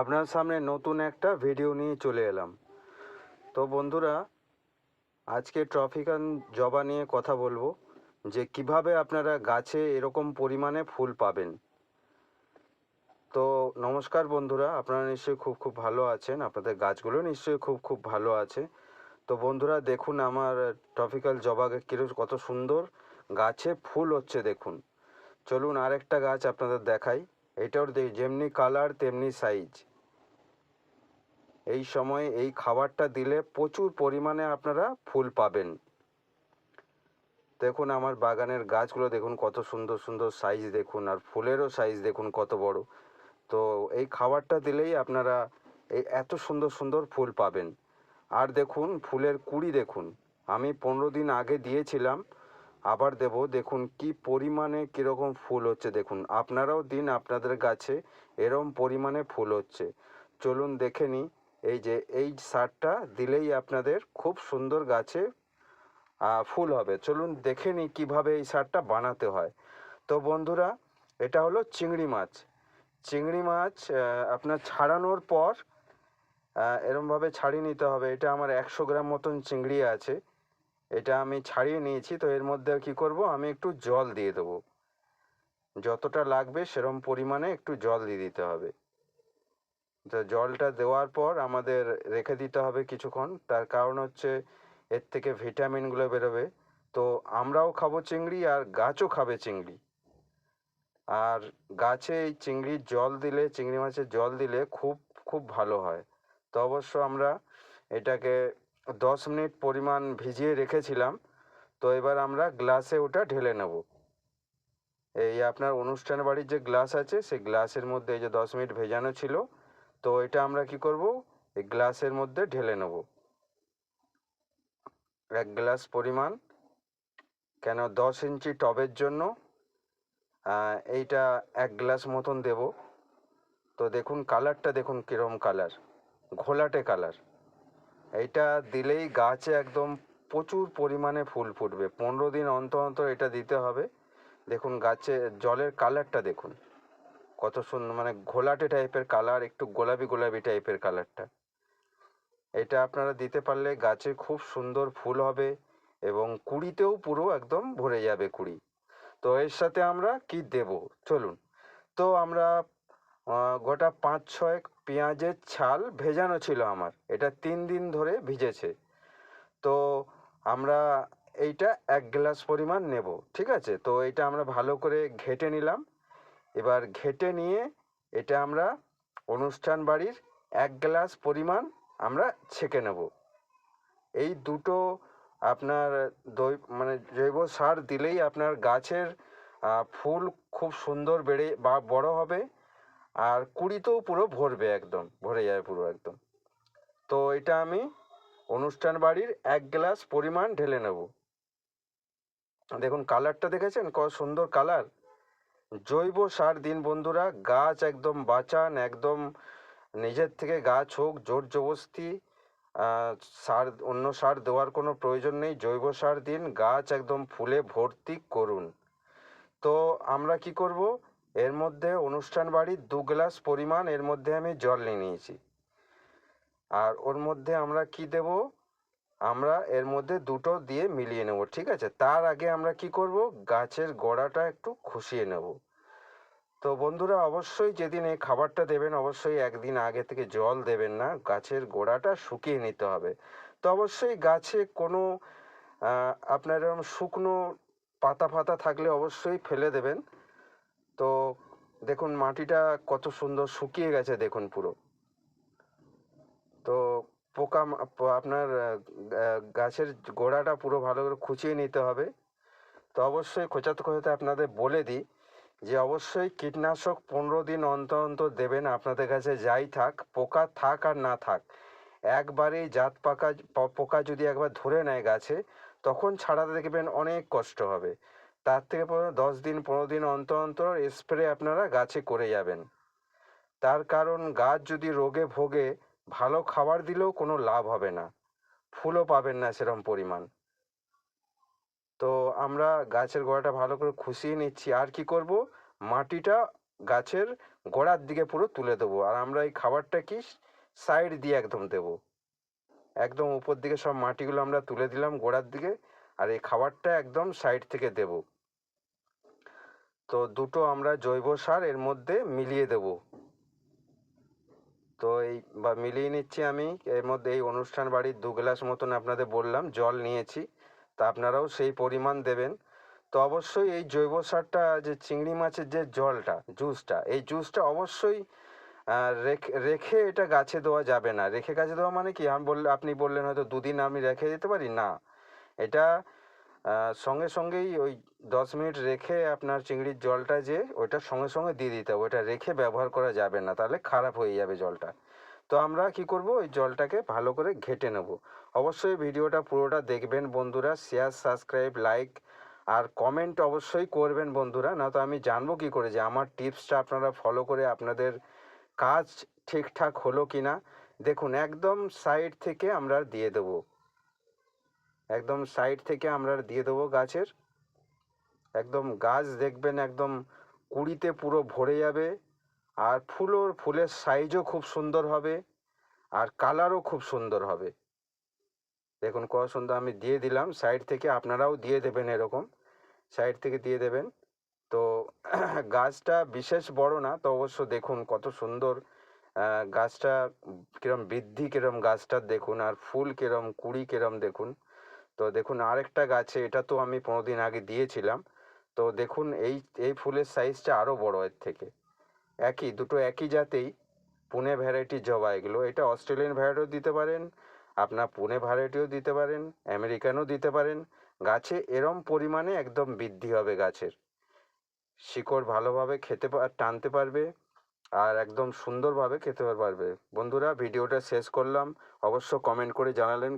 আপনার সামনে নতুন একটা ভিডিও নিয়ে চলে এলাম। তো বন্ধুরা, আজকে ট্রফিকান জবা নিয়ে কথা বলব, যে কীভাবে আপনারা গাছে এরকম পরিমাণে ফুল পাবেন। তো নমস্কার বন্ধুরা, আপনারা নিশ্চয়ই খুব খুব ভালো আছেন, আপনাদের গাছগুলো নিশ্চয়ই খুব খুব ভালো আছে। তো বন্ধুরা, দেখুন আমার ট্রপিক্যাল জবা কীরকম কত সুন্দর গাছে ফুল হচ্ছে, দেখুন। চলুন আরেকটা গাছ আপনাদের দেখাই। এটাও দেখ, যেমনি কালার তেমনি সাইজ এই সময় এই খাবারটা দিলে প্রচুর পরিমাণে আপনারা ফুল পাবেন। দেখুন আমার বাগানের গাছগুলো, দেখুন কত সুন্দর সুন্দর সাইজ দেখুন, আর ফুলেরও সাইজ দেখুন কত বড়। তো এই খাবারটা দিলেই আপনারা এই এত সুন্দর সুন্দর ফুল পাবেন। আর দেখুন, ফুলের কুড়ি দেখুন। আমি পনেরো দিন আগে দিয়েছিলাম আবার দেব। দেখুন কি পরিমাণে কীরকম ফুল হচ্ছে, দেখুন। আপনারাও দিন আপনাদের গাছে এরম পরিমাণে ফুল হচ্ছে। চলুন দেখে নিই এই যে এই সারটা দিলেই আপনাদের খুব সুন্দর গাছে ফুল হবে। চলুন দেখে নিই কীভাবে এই সারটা বানাতে হয়। তো বন্ধুরা, এটা হলো চিংড়ি মাছ। চিংড়ি মাছ আপনার ছাড়ানোর পর এরমভাবে ছাড়িয়ে নিতে হবে। এটা আমার একশো গ্রাম মতন চিংড়ি আছে। এটা আমি ছাড়িয়ে নিয়েছি, তো এর মধ্যে কি করব? আমি একটু জল দিয়ে দেবো। যতটা লাগবে সেরম পরিমাণে একটু জল দিয়ে দিতে হবে। তো জলটা দেওয়ার পর আমাদের রেখে দিতে হবে কিছুক্ষণ। তার কারণ হচ্ছে এর থেকে ভিটামিনগুলো বেরোবে। তো আমরাও খাব চিংড়ি আর গাছও খাবে চিংড়ি। আর গাছে এই চিংড়ির জল দিলে, চিংড়ি মাছের জল দিলে খুব খুব ভালো হয়। তো অবশ্য আমরা এটাকে দশ মিনিট পরিমাণ ভিজিয়ে রেখেছিলাম। তো এবার আমরা গ্লাসে ওটা ঢেলে নেব। এই আপনার অনুষ্ঠান বাড়ির যে গ্লাস আছে, সেই গ্লাসের মধ্যে এই যে দশ মিনিট ভেজানো ছিল, তো এটা আমরা কি করব? এই গ্লাসের মধ্যে ঢেলে নেব। এক গ্লাস পরিমাণ, কেন দশ ইঞ্চি টবের জন্য এইটা এক গ্লাস মতন দেব। তো দেখুন, কালারটা দেখুন কীরকম কালার, ঘোলাটে কালার। এইটা দিলেই গাছে একদম প্রচুর পরিমাণে ফুল ফুটবে। পনেরো দিন অন্তর অন্তর এটা দিতে হবে। দেখুন গাছে জলের কালারটা দেখুন। কত সুন্দর মানে ঘোলাটে টাইপের কালার, একটু গোলাপি গোলাপি টাইপের কালারটা। এটা আপনারা দিতে পারলে গাছে খুব সুন্দর ফুল হবে এবং কুড়িতেও পুরো একদম ভরে যাবে কুড়ি। তো এর সাথে আমরা কি দেব? চলুন। তো আমরা গোটা পাঁচ ছয় পেঁয়াজের ছাল ভেজানো ছিল আমার। এটা তিন দিন ধরে ভিজেছে। তো আমরা এইটা এক গ্লাস পরিমাণ নেব, ঠিক আছে? তো এটা আমরা ভালো করে ঘেটে নিলাম। এবার ঘেটে নিয়ে এটা আমরা অনুষ্ঠান বাড়ির এক গ্লাস পরিমাণ আমরা ছেঁকে নেব। এই দুটো আপনার দই মানে জৈব সার দিলেই আপনার গাছের ফুল খুব সুন্দর বেড়ে বা বড় হবে। আর কুড়িতেও পুরো ভরবে একদম, ভরে যাবে পুরো একদম। তো এটা আমি অনুষ্ঠান বাড়ির এক গ্লাস পরিমাণ ঢেলে নেব। দেখুন কালারটা দেখেছেন? কত সুন্দর কালার। জৈব সার দিন বন্ধুরা, গাছ একদম বাঁচান, একদম নিজের থেকে গাছ হোক, জোর জবস্তি সার, অন্য সার দেওয়ার কোনো প্রয়োজন নেই। জৈব সার দিন গাছ একদম ফুলে ভর্তি করুন। তো আমরা কি করব? এর মধ্যে অনুষ্ঠান বাড়ির দু গ্লাস পরিমাণ, এর মধ্যে আমি জল নিয়ে নিয়েছি। আর ওর মধ্যে আমরা কি দেব? আমরা এর মধ্যে দুটো দিয়ে মিলিয়ে নেব, ঠিক আছে? তার আগে আমরা কি করব? গাছের গোড়াটা একটু খুশিয়ে নেব। তো বন্ধুরা, অবশ্যই যেদিন এই খাবারটা দেবেন, অবশ্যই একদিন আগে থেকে জল দেবেন না, গাছের গোড়াটা শুকিয়ে নিতে হবে। তো অবশ্যই গাছে কোনো আপনার এরকম শুকনো পাতা ফাতা থাকলে অবশ্যই ফেলে দেবেন। তো দেখুন, মাটিটা কত সুন্দর শুকিয়ে গেছে দেখুন পুরো। তো পোকা আপনার গাছের গোড়াটা পুরো ভালো করে খুঁচিয়ে নিতে হবে। তো অবশ্যই খোঁচাতে খোঁচাতে আপনাদের বলে দিই যে অবশ্যই কীটনাশক পনেরো দিন অন্তর অন্তর দেবেন আপনাদের কাছে, যাই থাক, পোকা থাক আর না থাক। একবারেই জাত পাকা পোকা যদি একবার ধরে নেয় গাছে, তখন ছাড়াতে দেখবেন অনেক কষ্ট হবে। তার থেকে দশ দিন, পনেরো দিন অন্তর অন্তর স্প্রে আপনারা গাছে করে যাবেন। তার কারণ গাছ যদি রোগে ভোগে, ভালো খাবার দিলেও কোনো লাভ হবে না। ফুলও পাবেন না সেরকম পরিমাণ। তো আমরা গাছের গোড়াটা ভালো করে খুশিয়ে নিচ্ছি। আর কি করব? মাটিটা গাছের গোড়ার দিকে পুরো তুলে দেবো। আর আমরা এই খাবারটা কি? সাইড দিয়ে একদম দেবো। একদম উপর দিকে সব মাটিগুলো আমরা তুলে দিলাম গোড়ার দিকে। আর এই খাবারটা একদম সাইড থেকে দেব। তো দুটো আমরা জৈব সার এর মধ্যে মিলিয়ে দেব। তো এই বা মিলিয়ে নিচ্ছি আমি, এর মধ্যে এই অনুষ্ঠান বাড়ির দু গ্লাস মতন আপনাদের বললাম, জল নিয়েছি, তা আপনারাও সেই পরিমাণ দেবেন। তো অবশ্যই এই জৈব সারটা, যে চিংড়ি মাছের যে জলটা জুসটা এই জুসটা অবশ্যই রেখে এটা গাছে দেওয়া যাবে না। রেখে গাছে দেওয়া মানে কি? আমি বললে, আপনি বললেন হয়তো দুদিন আমি রেখে দিতে পারি? না। এটা সঙ্গে সঙ্গেই ওই দশ মিনিট রেখে আপনার চিংড়ির জলটা যে ওইটা সঙ্গে সঙ্গে দিয়ে দিতে হবে ওটা রেখে ব্যবহার করা যাবে না, তাহলে খারাপ হয়ে যাবে জলটা। তো আমরা কি করব, ওই জলটাকে ভালো করে ঘেটে নেব। অবশ্যই ভিডিওটা পুরোটা দেখবেন বন্ধুরা শেয়ার সাবস্ক্রাইব লাইক আর কমেন্ট অবশ্যই করবেন বন্ধুরা না তো আমি জানব কি করে যে আমার টিপসটা আপনারা ফলো করে আপনাদের কাজ ঠিকঠাক হলো কি না দেখুন, একদম সাইড থেকে আমরা দিয়ে দেবো। একদম সাইড থেকে আমরা দিয়ে দেবো গাছের। একদম গাছ দেখবেন একদম কুড়িতে পুরো ভরে যাবে। আর ফুলোর, ফুলের সাইজও খুব সুন্দর হবে। আর কালারও খুব সুন্দর হবে। দেখুন কত সুন্দর আমি দিয়ে দিলাম। সাইড থেকে আপনারাও দিয়ে দেবেন এরকম। সাইড থেকে দিয়ে দেবেন। তো গাছটা বিশেষ বড় না, তো অবশ্য দেখুন কত সুন্দর গাছটা কিরম বৃদ্ধি, কিরম গাছটার দেখুন। আর ফুল কিরম, কুড়ি কিরম দেখুন। তো দেখুন, আরেকটা গাছে এটা তো আমি পনেরো দিন আগে দিয়েছিলাম। তো দেখুন, এই এই ফুলের সাইজটা আরও বড় এর থেকে। একই, দুটো একই জাতেই পুনে ভ্যারাইটি জবা এগুলো। এটা অস্ট্রেলিয়ান ভ্যারাইটিও দিতে পারেন, আপনার পুনে ভ্যারাইটিও দিতে পারেন আমেরিকানও দিতে পারেন। গাছে এরম পরিমাণে একদম বৃদ্ধি হবে গাছের। শিকড় ভালোভাবে খেতে টানতে পারবে আর একদম সুন্দরভাবে খেতে পারবে। বন্ধুরা, ভিডিওটা শেষ করলাম। অবশ্য কমেন্ট করে জানালেন